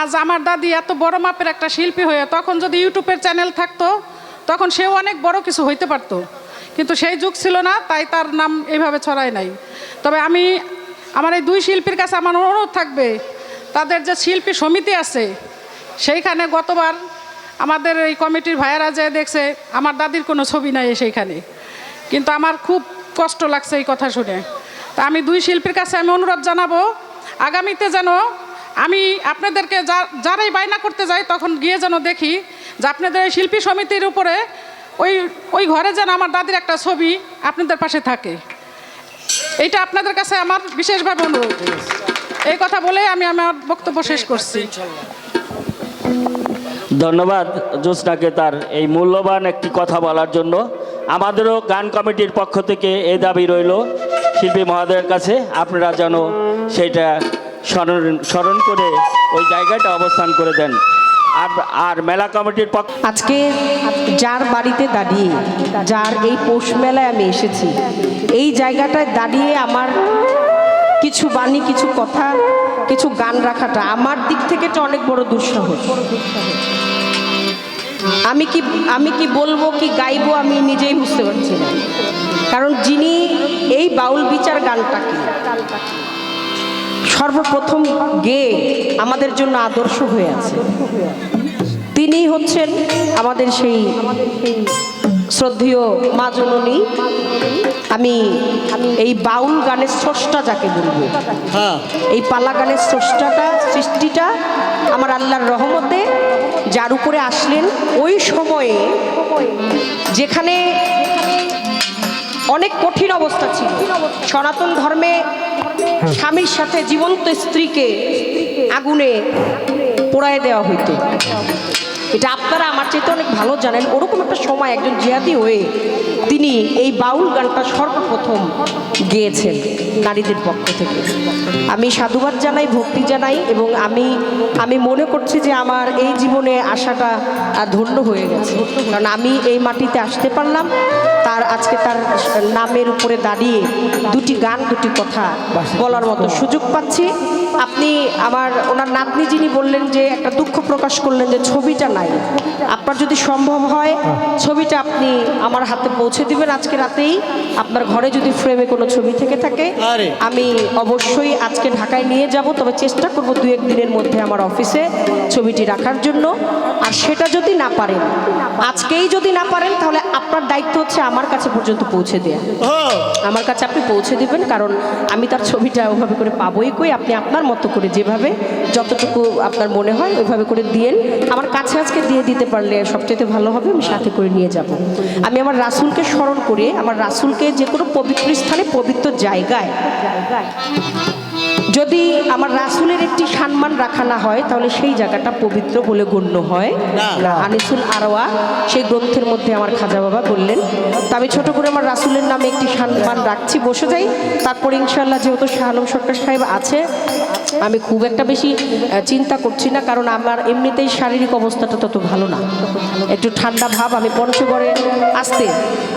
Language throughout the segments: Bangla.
আজ আমার দাদি এত বড় মাপের একটা শিল্পী হয়ে তখন যদি ইউটিউবের চ্যানেল থাকতো, তখন সেও অনেক বড় কিছু হইতে পারতো। কিন্তু সেই যুগ ছিল না, তাই তার নাম এইভাবে ছড়ায় নাই। তবে আমি, আমার এই দুই শিল্পীর কাছে আমার অনুরোধ থাকবে, তাদের যে শিল্পী সমিতি আছে, সেইখানে গতবার আমাদের এই কমিটির ভাইয়েরা যে দেখছে, আমার দাদির কোনো ছবি নাই সেইখানে। কিন্তু আমার খুব কষ্ট লাগছে এই কথা শুনে। তা আমি দুই শিল্পীর কাছে আমি অনুরোধ জানাব, আগামীতে যেন আমি আপনাদেরকে যা, যারাই বায়না করতে যাই তখন গিয়ে যেন দেখি যে আপনাদের শিল্পী সমিতির উপরে ওই ওই ঘরে যেন আমার দাদির একটা ছবি আপনাদের পাশে থাকে। এইটা আপনাদের কাছে আমার বিশেষভাবে অনুরোধ। এই কথা বলে আমি আমার বক্তব্য শেষ করছি। ধন্যবাদ জোসনাকে তার এই মূল্যবান একটি কথা বলার জন্য। আমাদেরও গান কমিটির পক্ষ থেকে এই দাবি রইল। শিল্পী মহোদয়ের কাছে আপনারা যেন সেইটা স্মরণ স্মরণ করে ওই জায়গাটা অবস্থান করে দেন। আর আর মেলা কমিটির পক্ষ আজকে যার বাড়িতে দাঁড়িয়ে, যার এই পৌষ মেলায় আমি এসেছি, এই জায়গাটায় দাঁড়িয়ে আমার কিছু বাণী, কিছু কথা, কিছু গান রাখাটা আমার দিক থেকে এটা অনেক বড় দুঃসাহস আমি কি আমি কি বলব, কি গাইবো, আমি নিজেই বুঝতে পারছি না। কারণ যিনি এই বাউল বিচার গানটাকে সর্বপ্রথম গেয়ে আমাদের জন্য আদর্শ হয়ে আছে। তিনি হচ্ছেন আমাদের সেই শ্রদ্ধেয় মা জননী। আমি এই বাউল গানের স্রষ্টা যাকে বলব। এই পালা গানের স্রষ্টাটা সৃষ্টিটা আমার আল্লাহর রহমতে যার উপরে আসলেন ওই সময়ে যেখানে অনেক কঠিন অবস্থা ছিল। সনাতন ধর্মে স্বামীর সাথে জীবন্ত স্ত্রীকে আগুনে পোড়ায় দেওয়া হইতো। এটা আপনারা আমার চাইতে অনেক ভালো জানেন। ওরকম একটা সময় একজন জিহাদি হয়ে তিনি এই বাউল গানটা সর্বপ্রথম গেয়েছেন নারীদের পক্ষ থেকে। আমি সাধুবাদ জানাই ভক্তি জানাই এবং আমি আমি মনে করছি যে আমার এই জীবনে আহ, ধন্য হয়ে গেছে। কারণ আমি এই মাটিতে আসতে পারলাম তার আজকে তার নামের উপরে দাঁড়িয়ে দুটি গান দুটি কথা বলার মতো সুযোগ পাচ্ছি। আপনি আমার ওনার নাতনি যিনি বললেন যে একটা দুঃখ প্রকাশ করলেন যে ছবিটা নাই আপনার যদি সম্ভব হয় ছবিটা আপনি আমার হাতে পৌঁছে দিবেন আজকে রাতেই। আপনার ঘরে যদি ফ্রেমে কোনো ছবি থেকে থাকে আমি অবশ্যই আজকে ঢাকায় নিয়ে যাব। তবে চেষ্টা করব দু এক দিনের মধ্যে আমার অফিসে ছবিটি রাখার জন্য। আর সেটা যদি না পারেন আজকেই যদি না পারেন তাহলে আপনার দায়িত্ব হচ্ছে আমার কাছে পর্যন্ত পৌঁছে দেওয়া আমার কাছে আপনি পৌঁছে দিবেন কারণ আমি তার ছবিটা ওভাবে করে পাবোই কই আপনি আপনার মতো করে যেভাবে যতটুকু আপনার মনে হয় ওইভাবে করে দিয়েন। আমার কাছে আজকে দিয়ে দিতে পারলে সবচেয়ে ভালো হবে আমি সাথে করে নিয়ে যাব। আমি আমার রাসূলকে স্মরণ করে আমার রাসূলকে যে কোনো পবিত্র স্থানে পবিত্র জায়গায় যদি আমার রাসূলের একটি সম্মান রাখা না হয় তাহলে সেই জায়গাটা পবিত্র বলে গণ্য হয়। না। আনিসুল আরওয়া সেই গ্রন্থের মধ্যে আমার খাজা বাবা বললেন তো আমি ছোট করে আমার রাসূলের নামে একটি সম্মান রাখছি বসে যাই। তারপর ইনশাল্লাহ যেহেতু শাহ আলম সরকার সাহেব আছে আমি খুব একটা বেশি চিন্তা করছি না, কারণ আমার এমনিতেই শারীরিক অবস্থাটা তত ভালো না। একটু ঠান্ডা ভাব, আমি পঞ্চগড়ে আসতে,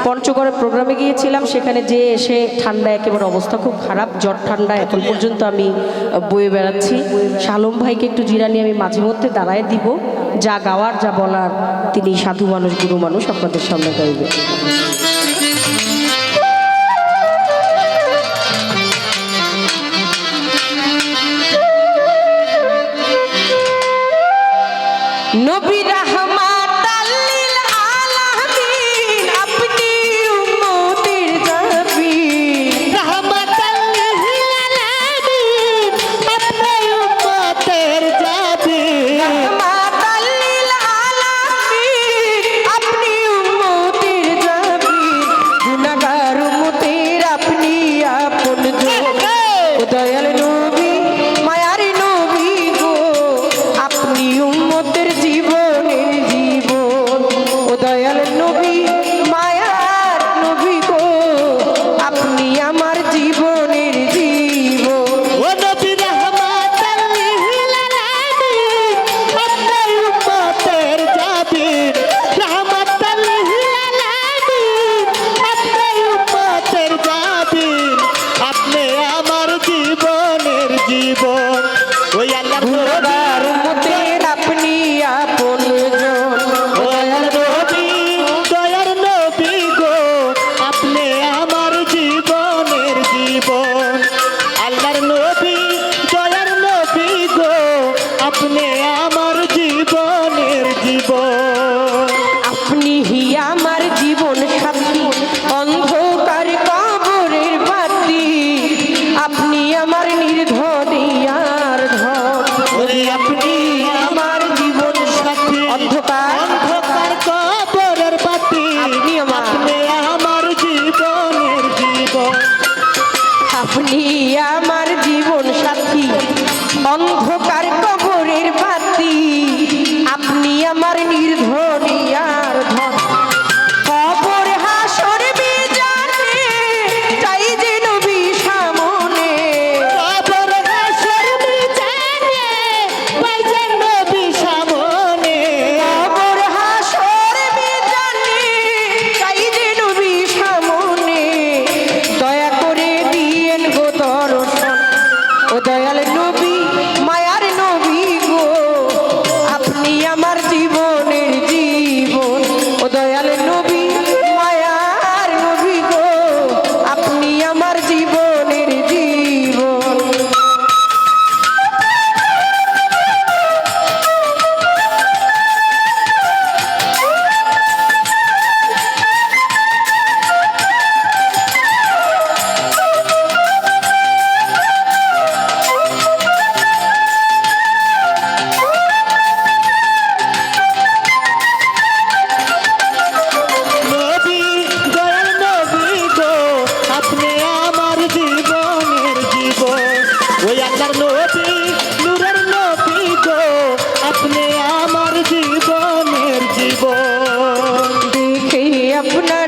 পঞ্চগড়ে প্রোগ্রামে গিয়েছিলাম, সেখানে যে এসে ঠান্ডা একেবারে অবস্থা খুব খারাপ, জ্বর ঠান্ডা এখন পর্যন্ত আমি বয়ে বেড়াচ্ছি। শালম ভাইকে একটু জিরানি আমি মাঝে মধ্যে দাঁড়ায় দিব। যা গাওয়ার, যা বলার, তিনি সাধু মানুষ, গুরু মানুষ আপনাদের সামনে গাইবে। আপনার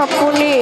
স্বপনে